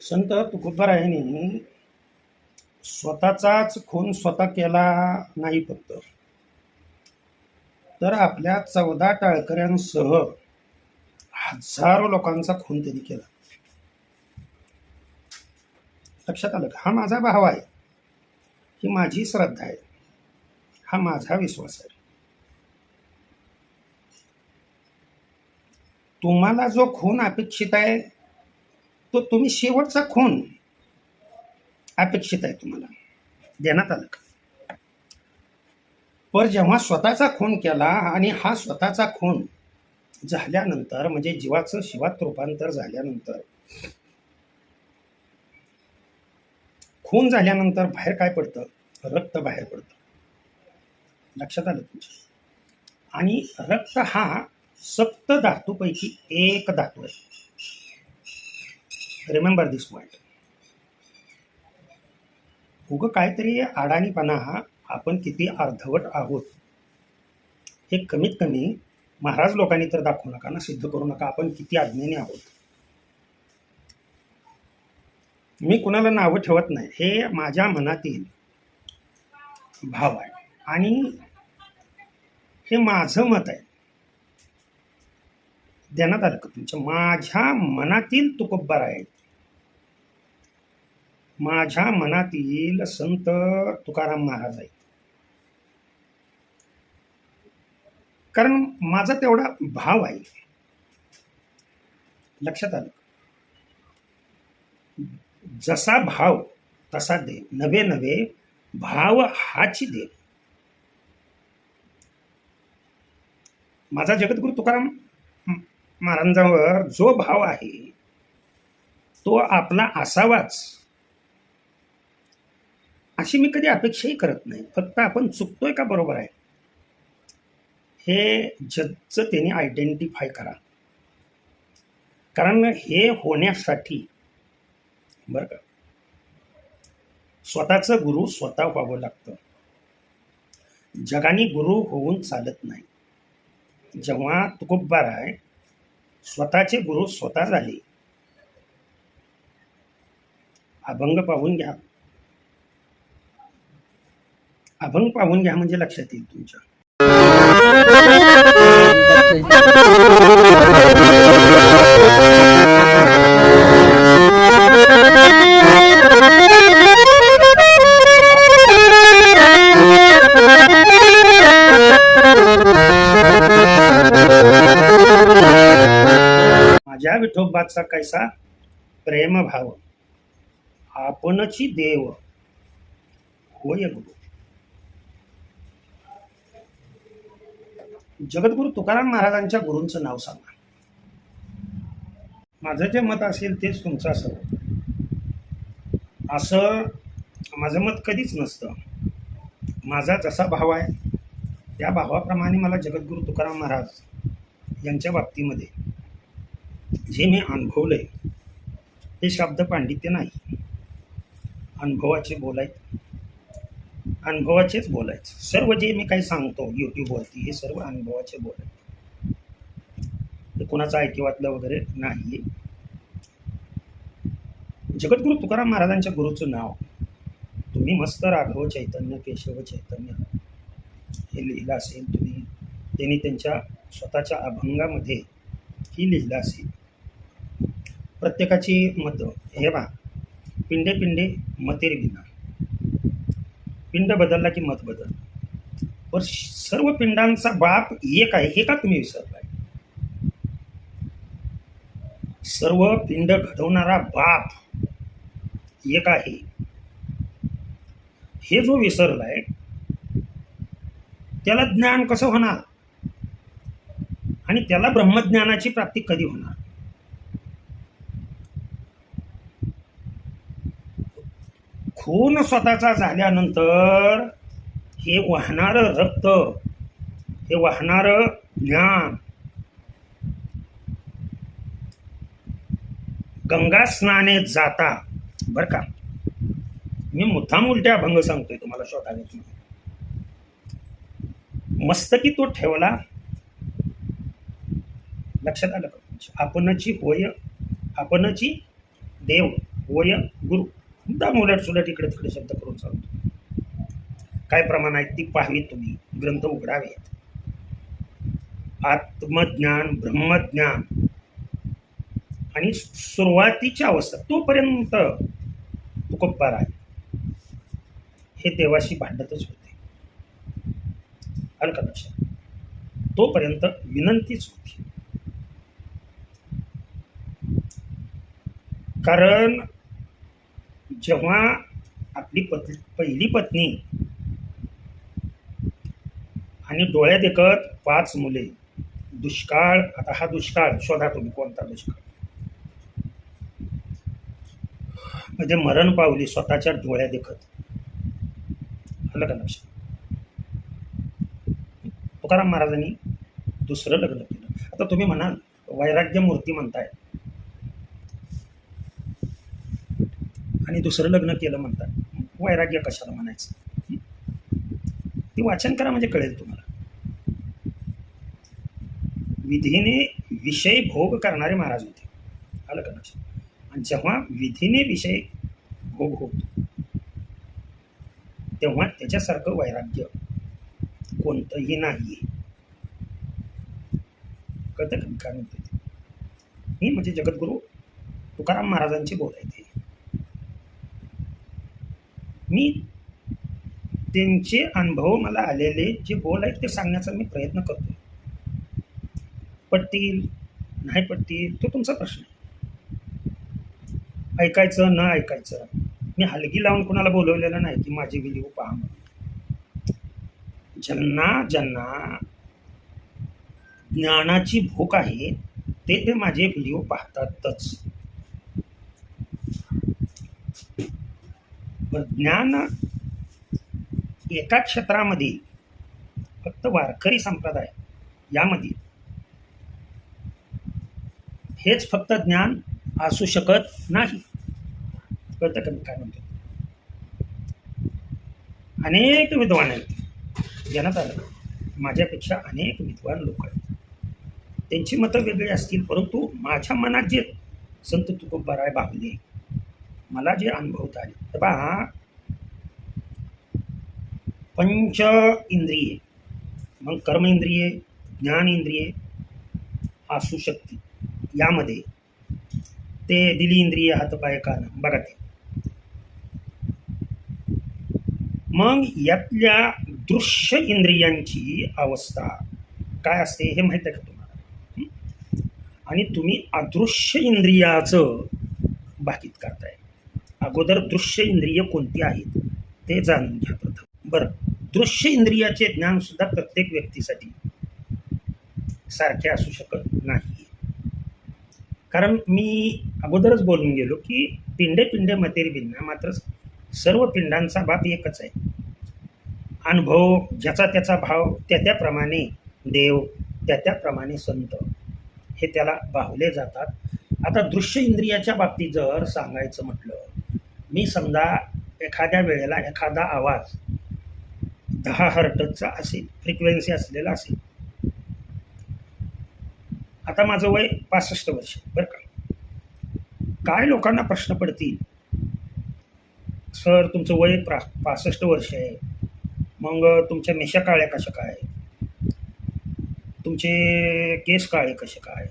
संत तुकोबारायांनी स्वतःचाच खून स्वतः केला नाही फक्त. तर आपल्या चौदा टाळकऱ्यांसह हजारो लोकांचा खून त्यांनी केला. लक्षात आलं का? हा माझा भाव आहे. ही माझी श्रद्धा आहे. हा माझा विश्वास आहे. तुम्हाला जो खून अपेक्षित आहे तो तुम्ही शेवटचा खून अपेक्षित आहे तुम्हाला. देण्यात आलं पर जेव्हा स्वतःचा खून केला आणि हा स्वतःचा खून झाल्यानंतर म्हणजे जीवाचं शिवात रूपांतर झाल्यानंतर खून झाल्यानंतर बाहेर काय पडतं? रक्त बाहेर पडतं. लक्षात आलं तुमच्या? आणि रक्त हा सप्त धातूपैकी एक धातू आहे. रिमेंबर दिस पॉईंट उगं काहीतरी अडाणीपणा हा आपण किती अर्धवट आहोत हे कमीत कमी महाराज लोकांनी तर दाखवू नका ना सिद्ध करू नका आपण किती अज्ञानी आहोत. मी कुणाला नावं ठेवत नाही हे माझ्या मनातील भाव आहे. आणि हे माझं मत आहे. देण्यात आलं का तुमच्या माझ्या मनातील तुकोब्बार आहेत. माझ्या मनातील संत तुकाराम महाराज आहेत. कारण माझा तेवढा भाव आहे. लक्षात आलं जसा भाव तसा देव नवे नवे भाव हाची देव माझा जगद्गुरु तुकाराम महाराजांवर जो भाव आहे तो आपला असावाच. अशी मी कधी अपेक्षाही करत नाही. फक्त आपण चुकतोय का बरोबर आहे? हे जजचं त्यांनी आयडेंटिफाय करा. कारण हे होण्यासाठी बरं का स्वतःचं गुरु स्वतः व्हावं लागतं. जगाने गुरु होऊन चालत नाही. जेव्हा तुकुब्बा आहे स्वतःचे गुरु स्वतः झाले. अभंग पाहून घ्या. अभंग पाहून घ्या म्हणजे लक्षात येईल तुमच्या. माझ्या विठोबाचा कैसा प्रेमभाव आपणची देव होय गुरु. जगद्गुरु तुकाराम महाराजांच्या गुरूंचं नाव सांगा. माझं जे मत असेल तेच तुमचं असं असं माझं मत कधीच नसतं. माझा जसा भाव आहे त्या भावाप्रमाणे मला जगद्गुरु तुकाराम महाराज यांच्या बाबतीमध्ये जे मी अनुभवलंय हे शब्द पांडित्य नाही. अनुभवाचे बोलायत अनुभवाचेच बोलायचं. सर्व जे मी काही सांगतो यूट्यूबवरती हे सर्व अनुभवाचे बोलायचे. हे कोणाचं ऐकिवातलं वगैरे नाही. जगद्गुरु तुकाराम महाराजांच्या गुरुचं नाव. तुम्ही मस्त राघव चैतन्य केशव चैतन्य हे लिहिलं असेल तुम्ही. त्यांनी त्यांच्या स्वतःच्या अभंगामध्ये ही लिहिलं असेल. प्रत्येकाची मतं. हे बा पिंडे पिंडे मतेर बिना. पिंड बदलला की मत बदल. पण सर्व पिंडांचा बाप एक आहे हे का तुम्ही विसरलाय? सर्व पिंड घडवणारा बाप एक आहे. हे जो विसरलाय त्याला ज्ञान कसं होणार? आणि त्याला ब्रह्मज्ञानाची प्राप्ती कधी होणार? खून स्वतःचा झाल्यानंतर हे वाहणारं रक्त हे वाहणारं ज्ञान गंगा स्नाने जाता बर का? मी मुद्दाम उलट्या अभंग सांगतोय तुम्हाला शोधाने. मस्तकी तो ठेवला. लक्षात आलं का? आपणची होय आपणची देव वय गुरु. मुद्दाम उलट सुलट इकडे तिकडे शब्द करून चालतो काय प्रमाण आहेत ती पाहावी तुम्ही. ग्रंथ उघडावेत. आत्मज्ञान ब्रह्मज्ञान आणि सुरुवातीच्या अवस्था तोपर्यंत तुकोप्पार आहे. हे देवाशी भांडतच होते. अलका लक्षात. तोपर्यंत विनंतीच होती. कारण जेव्हा आपली पत् पहिली पत्नी आणि डोळ्यात देखत पाच मुले दुष्काळ आता हा दुष्काळ शोधा तुम्ही कोणता दुष्काळ? म्हणजे मरण पावली स्वतःच्या डोळ्या देखत आलं का लक्षात? तुकाराम महाराजांनी दुसरं लग्न केलं. आता तुम्ही म्हणाल वैराग्य मूर्ती म्हणताय. आणि दुसरं लग्न केलं म्हणतात. वैराग्य कशाला म्हणायचं? ते वाचन करा म्हणजे कळेल तुम्हाला. विधीने विषय भोग करणारे महाराज होते. आलं का लक्षात? आणि जेव्हा विधीने विषय भोग होतो तेव्हा त्याच्यासारखं वैराग्य कोणतंही नाही कळतं का मी काय म्हणतो मी म्हणजे जगद्गुरू तुकाराम महाराजांची बोलायचे. आहे ते मी त्यांचे अनुभव मला आलेले जे बोल आहेत ते सांगण्याचा मी प्रयत्न करतो पटतील नाही पटतील तो तुमचा प्रश्न आहे. ऐकायचं न ऐकायचं. मी हलगी लावून कोणाला बोलवलेलं नाही की माझी व्हिडिओ पहा म्हणून. ज्यांना ज्यांना ज्ञानाची भूक आहे ते ते माझे व्हिडिओ पाहतातच. ज्ञान एका क्षेत्रामध्ये फक्त वारकरी संप्रदाय यामध्ये हेच फक्त ज्ञान असू शकत नाही. कळतं का मी काय म्हणतो अनेक विद्वान आहेत. ज्यांना आलं माझ्यापेक्षा अनेक विद्वान लोक आहेत. त्यांची मतं वेगळी असतील परंतु माझ्या मनात जे संत तुकोबाराय बाबले मला जे अनुभवत आले. तर पहा पंच इंद्रिये. मग कर्म इंद्रिये ज्ञान इंद्रिये असू शकते. यामध्ये ते दिली इंद्रिय हातपाय कान. बघा ते. मग यातल्या दृश्य इंद्रियांची अवस्था काय असते हे माहीत आहे का तुम्हाला? आणि तुम्ही अदृश्य इंद्रियाचं बाकीत करताय. अगोदर दृश्य इंद्रिय कोणती आहेत ते जाणून घ्या प्रथम. बरं दृश्य इंद्रियाचे ज्ञान सुद्धा प्रत्येक व्यक्तीसाठी सारखे असू शकत नाही. कारण मी अगोदरच बोलून गेलो की पिंडे पिंडे मतेरी भिन्न मात्र सर्व पिंडांचा बाप एकच आहे. अनुभव ज्याचा त्याचा भाव त्या त्याप्रमाणे देव त्या त्याप्रमाणे संत हे त्याला बाहुले जातात. आता दृश्य इंद्रियाच्या बाबतीत जर सांगायचं म्हटलं मी समजा एखाद्या वेळेला एखादा आवाज दहा हर्टचा असेल फ्रिक्वेन्सी असलेला असेल. आता माझं वय पासष्ट वर्ष आहे, बरं का? काय लोकांना प्रश्न पडतील? सर तुमचं वय प्रा पासष्ट वर्ष आहे. मग तुमच्या मेशा काळ्या कशा काय तुमचे केस काळे कसे काय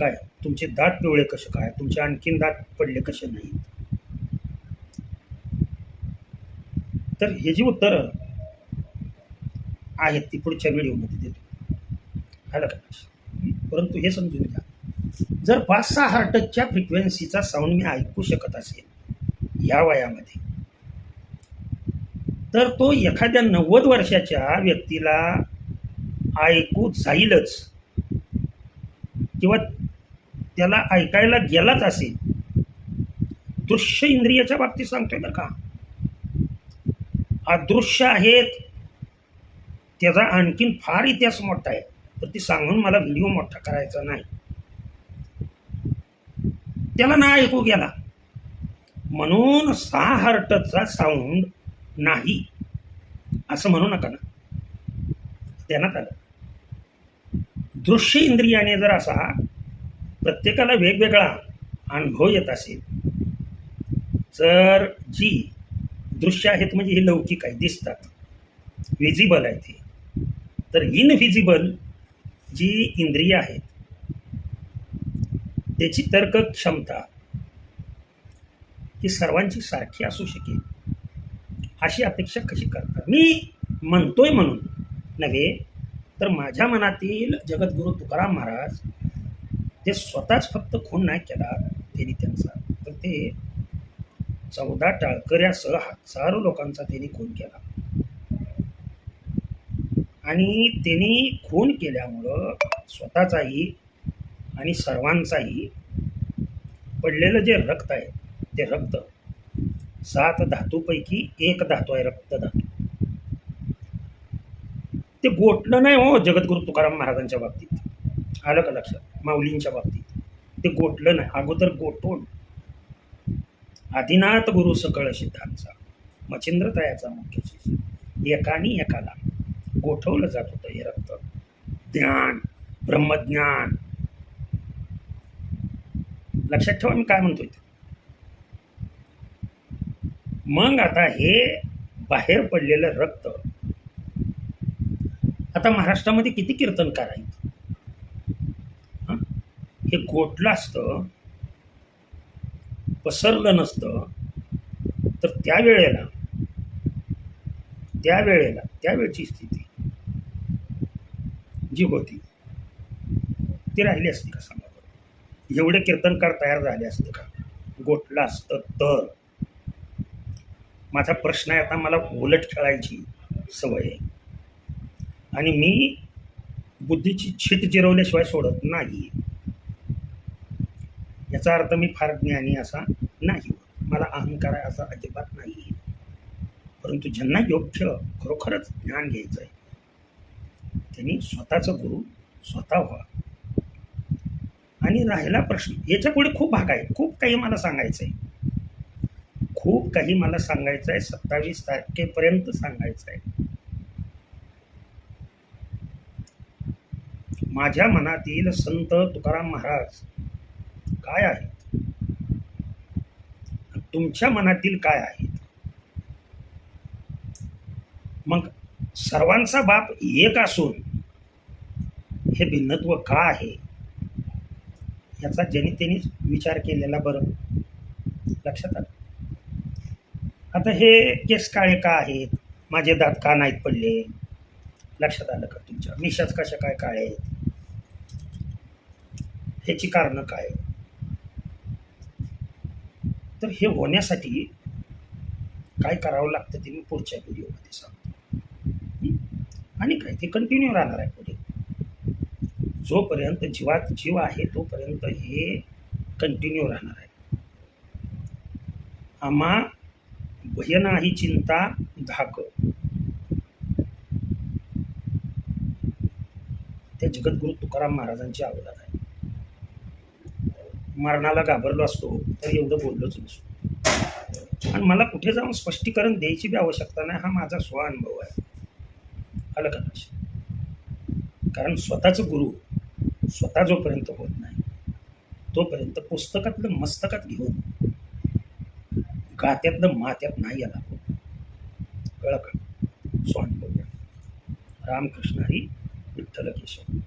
काय तुमचे दात पिवळे कसे काय तुमचे आणखीन दात पडले कसे नाहीत? तर हे जी उत्तरं आहेत ती पुढच्या व्हिडिओमध्ये देतो. आलं का परंतु हे समजून घ्या. जर पाच सहा हार्टच्या फ्रिक्वेन्सीचा साऊंड मी ऐकू शकत असेल या वयामध्ये तर तो एखाद्या नव्वद वर्षाच्या व्यक्तीला ऐकू जाईलच. किंवा त्याला ऐकायला गेलाच असेल. दृश्य इंद्रियाच्या बाबतीत सांगतोय ना का? अदृश्य आहेत. त्याचा आणखीन फार इतिहास मोठा आहे. तर ती सांगून मला व्हिडिओ मोठा करायचा नाही. त्याला ना ऐकू गेला. म्हणून सहा हर्टचा साऊंड नाही. असं म्हणू नका ना. देण्यात आलं. दृश्य इंद्रियाने जर असा प्रत्येकाला वेगवेगळा अनुभव येत असेल तर जी दृश्य आहेत म्हणजे हे लौकिक आहे दिसतात. विजिबल आहे ते. तर इनव्हिजिबल जी इंद्रिय आहेत त्याची तर्क क्षमता ही सर्वांची सारखी असू शकेल. अशी अपेक्षा कशी करतात? मी म्हणतोय म्हणून नव्हे तर माझ्या मनातील जगद्गुरू तुकाराम महाराज ते स्वतःच फक्त खून नाही केला त्यांनी त्यांचा तर ते चौदा टाळकऱ्यासह हजारो लोकांचा त्यांनी खून केला. आणि त्यांनी खून केल्यामुळं स्वतःचाही आणि सर्वांचाही पडलेलं जे रक्त आहे ते रक्त सात धातूपैकी एक धातू आहे रक्त धातू. ते गोठलं नाही हो जगद्गुरु तुकाराम महाराजांच्या बाबतीत. आलं का लक्षात? माऊलींच्या बाबतीत. ते गोठलं नाही. अगोदर गोठून आदिनाथ गुरु सकळ सिद्धांचा मच्छिंद्रतयाचा मुख्य शिष्य. एकानी एकाला गोठवलं जात होतं हे रक्त. ज्ञान ब्रह्मज्ञान. लक्षात ठेवा मी काय म्हणतोय ते. मग आता हे बाहेर पडलेलं रक्त. आता महाराष्ट्रामध्ये किती कीर्तनकार आहेत? हे गोठलं असतं. पसरलं नसतं तर त्यावेळेला त्यावेळेला त्यावेळची स्थिती जी होती ती राहिली असती का सांगा एवढे कीर्तनकार तयार झाले असते का? गोठला असतं तर. माझा प्रश्न आहे आता मला उलट खेळायची सवय आहे. आणि मी बुद्धीची छीट जिरवल्याशिवाय सोडत नाही. याचा अर्थ मी फार ज्ञानी असा नाही. मला अहंकार आहे असा अजिबात नाही. परंतु ज्यांना योग्य खरोखरच ज्ञान घ्यायचं आहे त्यांनी स्वतःचं गुरु स्वतः व्हा. आणि राहिला प्रश्न याच्यापुढे खूप भाग आहे. खूप काही मला सांगायचं आहे खूप काही मला सांगायचं आहे सत्तावीस तारखेपर्यंत सांगायचं आहे माझ्या मनातील संत तुकाराम महाराज काय आहेत तुमच्या मनातील काय आहेत मग सर्वांचा बाप एक असून हे भिन्नत्व का आहे? याचा ज्यांनी विचार केलेला बरं. लक्षात आलं? आता हे केस काळे का आहेत? माझे दात का नाहीत पडले? लक्षात आलं का तुमच्या? मिशाच कशा काय काळे आहेत? ह्याची कारणं काय तर हे होण्यासाठी काय करावं लागतं ते मी पुढच्या व्हिडिओमध्ये सांगतो. आणि काय ते कंटिन्यू राहणार आहे पुढे. जोपर्यंत जीवात जीव आहे तोपर्यंत हे कंटिन्यू राहणार आहे. आम्हा भय नाही चिंता धाक. त्या जगद्गुरु तुकाराम महाराजांची अवदान आहे. मरणाला घाबरलो असतो तर एवढं बोललोच नसतो. आणि मला कुठे जाऊन स्पष्टीकरण द्यायची बी आवश्यकता नाही हा माझा स्वानुभव आहे. आलं का कारण स्वतःचं गुरु स्वतः जोपर्यंत होत नाही तोपर्यंत पुस्तकातलं मस्तकात घेऊन गात्यातलं मात्यात नाही आला कळ का? स्वानुभव रामकृष्ण हरी विठ्ठल केशव